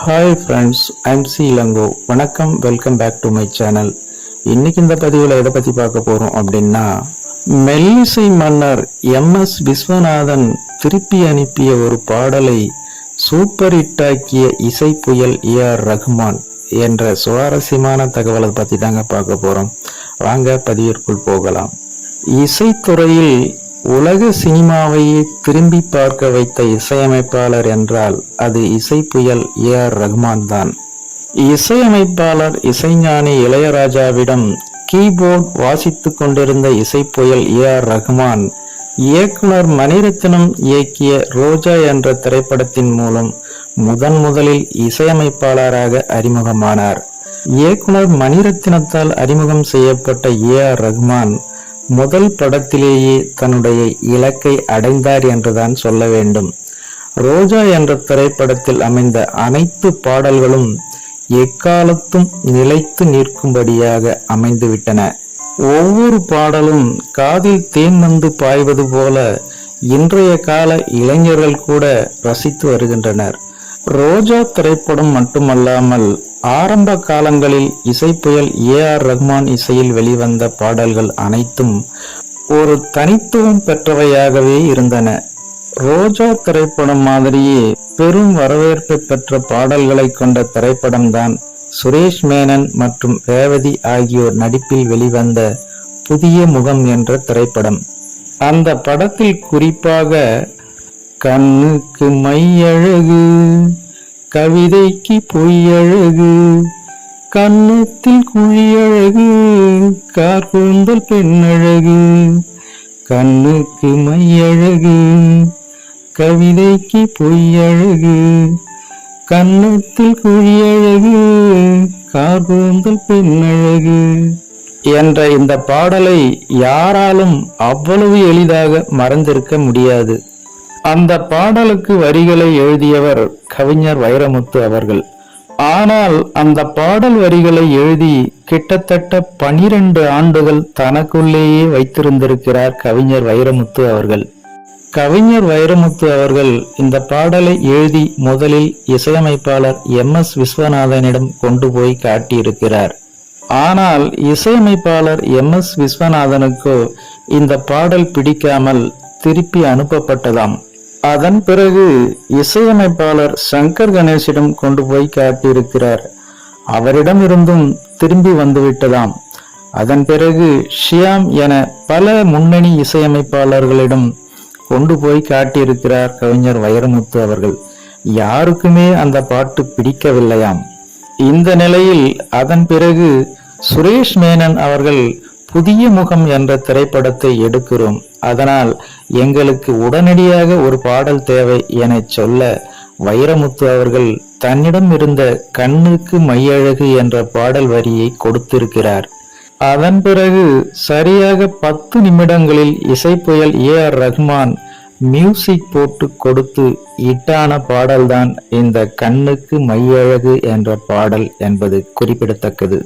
Hi friends I'm C Elango வணக்கம் welcome back to my channel இன்னைக்கு இந்த பதிவில் எதை பற்றி பார்க்க போகிறோம் அப்படின்னா மெல்லிசை மன்னர் எம். எஸ். விஸ்வநாதன் திருப்பி அனுப்பிய ஒரு பாடலை சூப்பர் ஹிட்டாக்கிய இசை புயல் ஏ. ஆர். ரஹ்மான் என்ற சுவாரஸ்யமான தகவலை பற்றி தாங்க பார்க்க போகிறோம் வாங்க பதிவிற்குள் போகலாம். இசைத்துறையில் உலக சினிமாவையே திரும்பி பார்க்க வைத்த இசையமைப்பாளர் என்றால் அது இசை புயல் ஏ ஆர் ரஹ்மான் தான். இசையமைப்பாளர் இசைஞானி இளையராஜாவிடம் கீபோர்ட் வாசித்துக் கொண்டிருந்த இசை புயல் ஏ ஆர் ரஹ்மான் இயக்குனர் மணிரத்னம் இயக்கிய ரோஜா என்ற திரைப்படத்தின் மூலம் முதன் முதலில் இசையமைப்பாளராக அறிமுகமானார். இயக்குனர் மணிரத்னத்தால் அறிமுகம் செய்யப்பட்ட ஏ ஆர் ரஹ்மான் முதல் படத்திலேயே தன்னுடைய இலக்கை அடைந்தார் என்றுதான் சொல்ல வேண்டும். ரோஜா என்ற திரைப்படத்தில் அமைந்த அனைத்து பாடல்களும் எக்காலத்தும் நிலைத்து நிற்கும்படியாக அமைந்துவிட்டன. ஒவ்வொரு பாடலும் காதில் தேன் வந்து பாய்வது போல இன்றைய கால இளைஞர்கள் கூட ரசித்து வருகின்றனர். ரோஜா திரைப்படம் மட்டுமல்லாமல் ஆரம்ப காலங்களில் இசைப்புயல் ஏ ஆர் ரஹ்மான் இசையில் வெளிவந்த பாடல்கள் அனைத்தும் ஒரு தனித்துவம் பெற்றவையாகவே இருந்தன. ரோஜா திரைப்படம் மாதிரியே பெரும் வரவேற்பை பெற்ற பாடல்களை கொண்ட திரைப்படம்தான் சுரேஷ் மேனன் மற்றும் ரேவதி ஆகியோர் நடிப்பில் வெளிவந்த புதிய முகம் என்ற திரைப்படம். அந்த படத்தில் குறிப்பாக கண்ணுக்கு மையழகு கவிதைக்கு பொய்யழகு கன்னத்தில் குழியழகு கார்கூந்தல் பெண்ணழகு கண்ணுக்கு மையழகு கவிதைக்கு பொய்யழகு கன்னத்தில் குழியழகு கார்கூந்தல் பெண்ணழகு. என்ற இந்த பாடலை யாராலும் அவ்வளவு எளிதாக மறந்திருக்க முடியாது. அந்த பாடலுக்கு வரிகளை எழுதியவர் கவிஞர் வைரமுத்து அவர்கள். ஆனால் அந்த பாடல் வரிகளை எழுதி கிட்டத்தட்ட பனிரெண்டு ஆண்டுகள் தனக்குள்ளேயே வைத்திருந்திருக்கிறார் கவிஞர் வைரமுத்து அவர்கள். கவிஞர் வைரமுத்து அவர்கள் இந்த பாடலை எழுதி முதலில் இசையமைப்பாளர் எம். எஸ். விஸ்வநாதனிடம் கொண்டு போய் காட்டியிருக்கிறார். ஆனால் இசையமைப்பாளர் எம். எஸ். விஸ்வநாதனுக்கு இந்த பாடல் பிடிக்காமல் திருப்பி அனுப்பப்பட்டதாம். அதன் பிறகு இசையமைப்பாளர் சங்கர் கணேஷிடம் கொண்டு போய் காட்டியிருக்கிறார். அவரிடமிருந்தும் திரும்பி வந்துவிட்டதாம். அதன் பிறகு ஷியாம் என பல முன்னணி இசையமைப்பாளர்களிடம் கொண்டு போய் காட்டியிருக்கிறார் கவிஞர் வைரமுத்து அவர்கள். யாருக்குமே அந்த பாட்டு பிடிக்கவில்லையாம். இந்த நிலையில் அதன் பிறகு சுரேஷ் மேனன் அவர்கள் புதிய முகம் என்ற திரைப்படத்தை எடுக்கிறோம். அதனால் எங்களுக்கு உடனடியாக ஒரு பாடல் தேவை என சொல்ல வைரமுத்து அவர்கள் தன்னிடம் இருந்த கண்ணுக்கு மையழகு என்ற பாடல் வரியை கொடுத்திருக்கிறார். அதன் பிறகு சரியாக பத்து நிமிடங்களில் இசைப்புயல் ஏ ஆர் ரஹ்மான் மியூசிக் போட்டு கொடுத்து இட்டான பாடல்தான் இந்த கண்ணுக்கு மையழகு என்ற பாடல் என்பது குறிப்பிடத்தக்கது.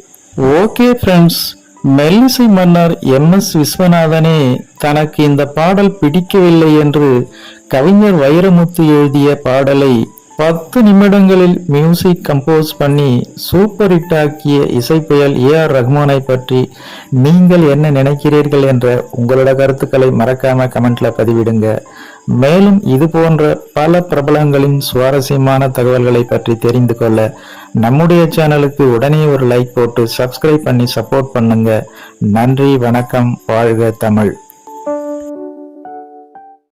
ஓகே ஃப்ரெண்ட்ஸ் மெல்லிசை மன்னர் எம் எஸ் விஸ்வநாதனே தனக்கு இந்த பாடல் பிடிக்கவில்லை என்று கவிஞர் வைரமுத்து எழுதிய பாடலை பத்து நிமிடங்களில் மியூசிக் கம்போஸ் பண்ணி சூப்பர் ஹிட் ஆக்கிய இசைப்புயல் ஏ ஆர் ரஹ்மானை பற்றி நீங்கள் என்ன நினைக்கிறீர்கள் என்ற உங்களோட கருத்துக்களை மறக்காம கமெண்ட்ல பதிவிடுங்க. மேலும் இது போன்ற பல பிரபலங்களின் சுவாரஸ்யமான தகவல்களை பற்றி தெரிந்து கொள்ள நம்முடைய சேனலுக்கு உடனே ஒரு லைக் போட்டு சப்ஸ்கிரைப் பண்ணி சப்போர்ட் பண்ணுங்க. நன்றி வணக்கம் வாழ்க தமிழ்.